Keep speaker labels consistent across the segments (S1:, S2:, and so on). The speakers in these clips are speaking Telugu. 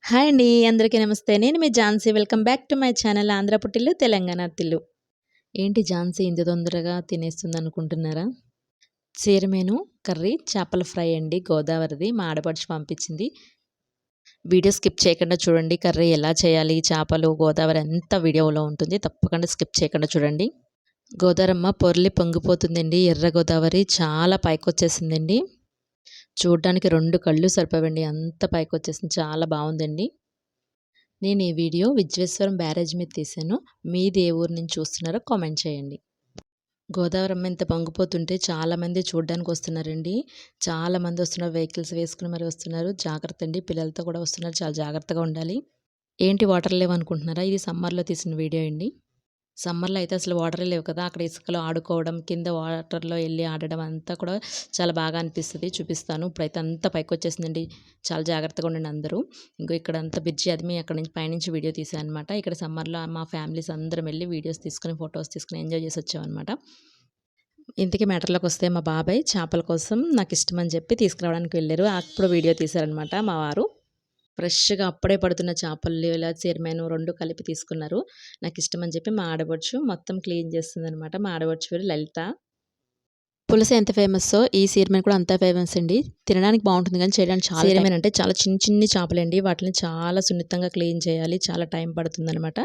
S1: హాయ్ అండి అందరికీ నమస్తే. నేను మీ Jhansi. Welcome back to my channel Andhra పుట్టిల్లు తెలంగాణ తిల్లు. ఏంటి ఝాన్సీ ఇంత తొందరగా తినేస్తుంది అనుకుంటున్నారా? చీరమేను కర్రీ చేపల ఫ్రై అండి గోదావరిది. మా ఆడపడిచి పంపించింది. వీడియో స్కిప్ చేయకుండా చూడండి. కర్రీ ఎలా చేయాలి చేపలు గోదావరి ఎంత వీడియోలో ఉంటుంది తప్పకుండా స్కిప్ చేయకుండా చూడండి. గోదారమ్మ పొర్లి పొంగిపోతుందండి ఎర్ర గోదావరి చాలా పైకొచ్చేసిందండి. చూడ్డానికి రెండు కళ్ళు సరిపోవండి. అంత పైకి వచ్చేసింది చాలా బాగుందండి. నేను ఈ వీడియో విజ్వేశ్వరం బ్యారేజ్ మీద తీశాను. మీది ఏ ఊరు నుంచి చూస్తున్నారో కామెంట్ చేయండి. గోదావరమ్మ ఇంత పొంగిపోతుంటే చాలామంది చూడడానికి వస్తున్నారండి. చాలామంది వస్తున్నారు. వెహికల్స్ వేసుకుని మరి వస్తున్నారు. జాగ్రత్త అండి. పిల్లలతో కూడా వస్తున్నారు. చాలా జాగ్రత్తగా ఉండాలి. ఏంటి వాటర్ లేవు అనుకుంటున్నారా ఇది సమ్మర్లో తీసిన వీడియో అండి. సమ్మర్లో అయితే అసలు వాటరే లేవు కదా! అక్కడ ఇసుకలో ఆడుకోవడం కింద వాటర్లో వెళ్ళి ఆడడం అంతా కూడా చాలా బాగా అనిపిస్తుంది. చూపిస్తాను. ఇప్పుడైతే అంత పైకి వచ్చేసిందండి చాలా జాగ్రత్తగా ఉండండి అందరూ. ఇంకో ఇక్కడ అంతా బ్రిడ్జి అది మీ అక్కడ నుంచి పైనుంచి వీడియో తీసాను అనమాట ఇక్కడ సమ్మర్లో మా ఫ్యామిలీస్ అందరం వెళ్ళి వీడియోస్ తీసుకుని ఫొటోస్ తీసుకుని ఎంజాయ్ చేసి వచ్చామన్నమాట ఇంటికి మ్యాటర్లోకి వస్తే మా బాబాయ్ చేపల కోసం నాకు ఇష్టమని చెప్పి తీసుకురావడానికి వెళ్ళారు. అప్పుడు వీడియో తీశారనమాట మా వారు. ఫ్రెష్గా అప్పుడే పడుతున్న చేపలు ఇలా చీరమైన రెండు కలిపి తీసుకున్నారు. నాకు ఇష్టం అని చెప్పి మా ఆడబడుచు మొత్తం క్లీన్ చేస్తుంది అనమాట మా ఆడబడుచు పేరు లలిత. పులస ఎంత ఫేమస్సో ఈ సీరమైన కూడా అంత ఫేమస్ అండి. తినడానికి బాగుంటుంది కానీ చేయడానికి చాలా సీరమైన అంటే చాలా చిన్న చిన్ని చేపలండి. వాటిని చాలా సున్నితంగా క్లీన్ చేయాలి. చాలా టైం పడుతుంది అనమాట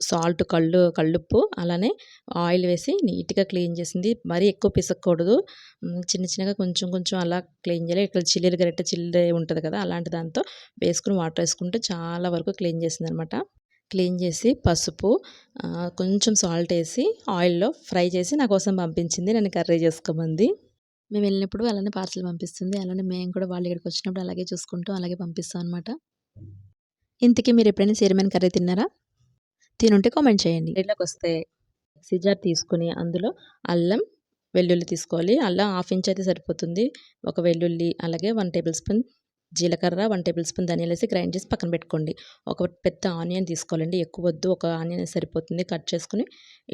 S1: సాల్ట్ కళ్ళు కళ్ళుప్పు అలానే ఆయిల్ వేసి నీట్గా క్లీన్ చేసింది. మరీ ఎక్కువ పిసకూడదు చిన్న చిన్నగా కొంచెం కొంచెం అలా క్లీన్ చేయాలి. ఇక్కడ చిల్లీలు గరిట చిల్లి ఉంటుంది కదా అలాంటి దాంతో వేసుకుని వాటర్ వేసుకుంటే చాలా వరకు క్లీన్ చేసింది అనమాట క్లీన్ చేసి పసుపు కొంచెం సాల్ట్ వేసి ఆయిల్లో ఫ్రై చేసి నా కోసం పంపించింది. నేను కర్రీ చేసుకోమంది. మేము వెళ్ళినప్పుడు అలానే పార్సల్ పంపిస్తుంది. అలానే మేము కూడా వాళ్ళ ఇక్కడికి వచ్చినప్పుడు అలాగే చూసుకుంటూ అలాగే పంపిస్తాం అనమాట ఇంతకీ మీరు ఎప్పుడైనా చీరమైన కర్రీ తిన్నారా? తినుంటే కామెంట్ చేయండి. ఇళ్ళకి వస్తే సిజార్ తీసుకుని అందులో అల్లం వెల్లుల్లి తీసుకోవాలి. అల్లం హాఫ్ ఇంచ్ అయితే సరిపోతుంది. ఒక వెల్లుల్లి అలాగే వన్ టేబుల్ స్పూన్ జీలకర్ర వన్ టేబుల్ స్పూన్ ధనియాలు వేసి గ్రైండ్ చేసి పక్కన పెట్టుకోండి. ఒక పెద్ద ఆనియన్ తీసుకోవాలండి. ఎక్కువ వద్దు. ఒక ఆనియన్ సరిపోతుంది. కట్ చేసుకుని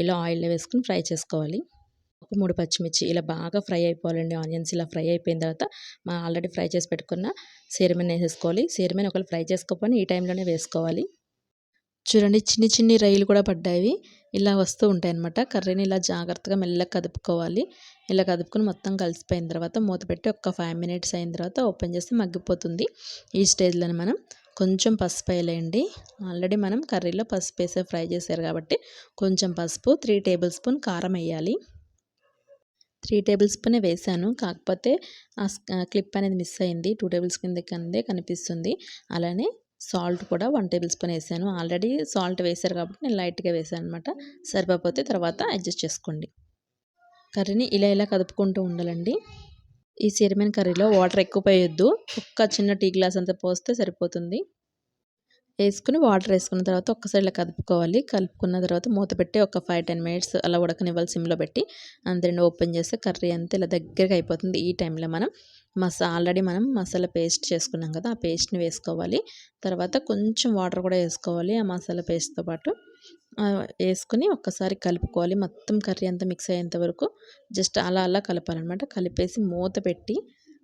S1: ఇలా ఆయిల్లో వేసుకుని ఫ్రై చేసుకోవాలి. ఒక మూడు పచ్చిమిర్చి ఇలా బాగా ఫ్రై అయిపోవాలండి. ఆనియన్స్ ఇలా ఫ్రై అయిపోయిన తర్వాత మా ఆల్రెడీ ఫ్రై చేసి పెట్టుకున్న సీరమైన వేసేసుకోవాలి. సీరమైన ఒకవేళ ఫ్రై చేసుకోకపోయినా ఈ టైంలోనే వేసుకోవాలి. చూడండి చిన్ని చిన్ని రైలు కూడా పడ్డాయి. ఇలా వస్తూ ఉంటాయి అనమాట కర్రీని ఇలా జాగ్రత్తగా మెల్లగా కదుపుకోవాలి. ఇలా కదుపుకొని మొత్తం కలిసిపోయిన తర్వాత మూత పెట్టి ఒక ఫైవ్ మినిట్స్ అయిన తర్వాత ఓపెన్ చేస్తే మగ్గిపోతుంది. ఈ స్టేజ్లోనే మనం కొంచెం పసుపు వేయలేండి. ఆల్రెడీ మనం కర్రీలో పసుపు వేసే ఫ్రై చేశారు కాబట్టి కొంచెం పసుపు త్రీ టేబుల్ స్పూన్ కారం వేయాలి. త్రీ టేబుల్ స్పూనే వేసాను. కాకపోతే ఆ క్లిప్ అనేది మిస్ అయింది. టూ టేబుల్ స్పూన్ దగ్గర కనిపిస్తుంది. అలానే సాల్ట్ కూడా వన్ టేబుల్ స్పూన్ వేసాను. ఆల్రెడీ సాల్ట్ వేశారు కాబట్టి నేను లైట్గా వేసాను అనమాట సరిపోతే తర్వాత అడ్జస్ట్ చేసుకోండి. కర్రీని ఇలా ఇలా కదుపుకుంటూ ఉండాలండి. ఈ సిరిమైన కర్రీలో వాటర్ ఎక్కువ పోయొద్దు. ఒక్క చిన్న టీ గ్లాస్ అంతా పోస్తే సరిపోతుంది. వేసుకుని వాటర్ వేసుకున్న తర్వాత ఒక్కసారి ఇలా కలుపుకోవాలి కలుపుకున్న తర్వాత మూత పెట్టి ఒక ఫైవ్ టెన్ మినిట్స్ అలా ఉడకనివ్వాలి సిమ్లో పెట్టి. అంతే ఓపెన్ చేస్తే కర్రీ అంతా ఇలా దగ్గరగా అయిపోతుంది. ఈ టైంలో మనం మసా ఆల్రెడీ మనం మసాలా పేస్ట్ చేసుకున్నాం కదా ఆ పేస్ట్ని వేసుకోవాలి. తర్వాత కొంచెం వాటర్ కూడా వేసుకోవాలి ఆ మసాలా పేస్ట్తో పాటు. వేసుకుని ఒక్కసారి కలుపుకోవాలి. మొత్తం కర్రీ అంతా మిక్స్ అయ్యేంత వరకు జస్ట్ అలా అలా కలపాలన్నమాట. కలిపేసి మూత పెట్టి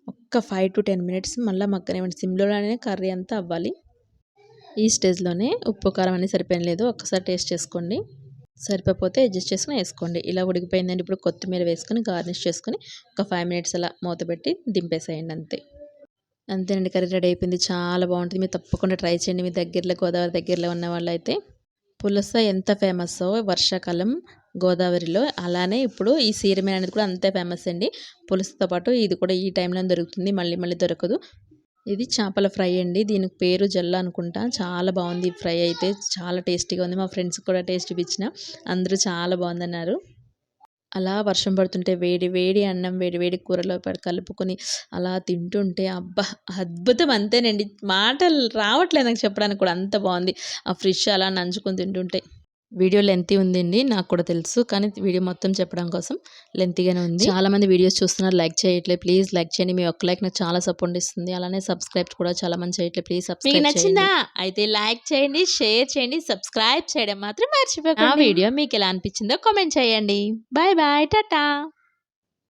S1: ఒక్క ఫైవ్ టు టెన్ మినిట్స్ మళ్ళీ మగ్గనివ్వండి. సిమ్లోనే కర్రీ అంతా అవ్వాలి. ఈ స్టేజ్లోనే ఉప్పు కారం అనేది సరిపోయిన లేదు. ఒక్కసారి టేస్ట్ చేసుకోండి. సరిపోతే అడ్జస్ట్ చేసుకుని వేసుకోండి. ఇలా ఉడికిపోయిందండి. ఇప్పుడు కొత్తిమీర వేసుకొని గార్నిష్ చేసుకొని ఒక ఫైవ్ మినిట్స్ అలా మూత పెట్టి దింపేసేయండి అంతే. అంతేనండి. కర్రీ రెడీ అయిపోయింది. చాలా బాగుంటుంది. మీరు తప్పకుండా ట్రై చేయండి. మీ దగ్గరలో గోదావరి దగ్గరలో ఉన్న వాళ్ళు అయితే పులస ఎంత ఫేమస్ వర్షాకాలం గోదావరిలో అలానే ఇప్పుడు ఈ సీరమే అనేది కూడా అంతే ఫేమస్ అండి. పులుసుతో పాటు ఇది కూడా ఈ టైంలో దొరుకుతుంది. మళ్ళీ మళ్ళీ దొరకదు. ఇది చేపల ఫ్రై అండి. దీనికి పేరు జల్ల అనుకుంటా. చాలా బాగుంది ఫ్రై అయితే. చాలా టేస్టీగా ఉంది. మా ఫ్రెండ్స్కి కూడా టేస్ట్ ఇప్పించిన అందరూ చాలా బాగుందన్నారు. అలా వర్షం పడుతుంటే వేడి వేడి అన్నం వేడి వేడి కూరలో కలుపుకొని అలా తింటుంటే అబ్బా! అద్భుతం అంతేనండి. మాటలు రావట్లేదు నాకు చెప్పడానికి కూడా. అంత బాగుంది. ఆ ఫ్రిష్ అలా నంచుకొని తింటుంటే. వీడియో లెంతీ ఉందండి నాకు కూడా తెలుసు. కానీ వీడియో మొత్తం చెప్పడం కోసం లెంతీగానే ఉంది. చాలా మంది వీడియోస్ చూస్తున్నారు లైక్ చేయట్లేదు. ప్లీజ్ లైక్ చేయండి. మీ ఒక్క లైక్ నాకు చాలా సపోర్ట్ ఇస్తుంది. అలానే సబ్స్క్రైబ్ కూడా చాలా మంది చేయట్లేదు. ప్లీజ్ సబ్స్క్రైబ్ నచ్చిందా? అయితే లైక్ చేయండి షేర్ చేయండి సబ్స్క్రైబ్ చేయడం మాత్రం మర్చిపోకండి. ఆ వీడియో మీకు ఎలా అనిపించిందో కామెంట్ చేయండి. Bye bye tata.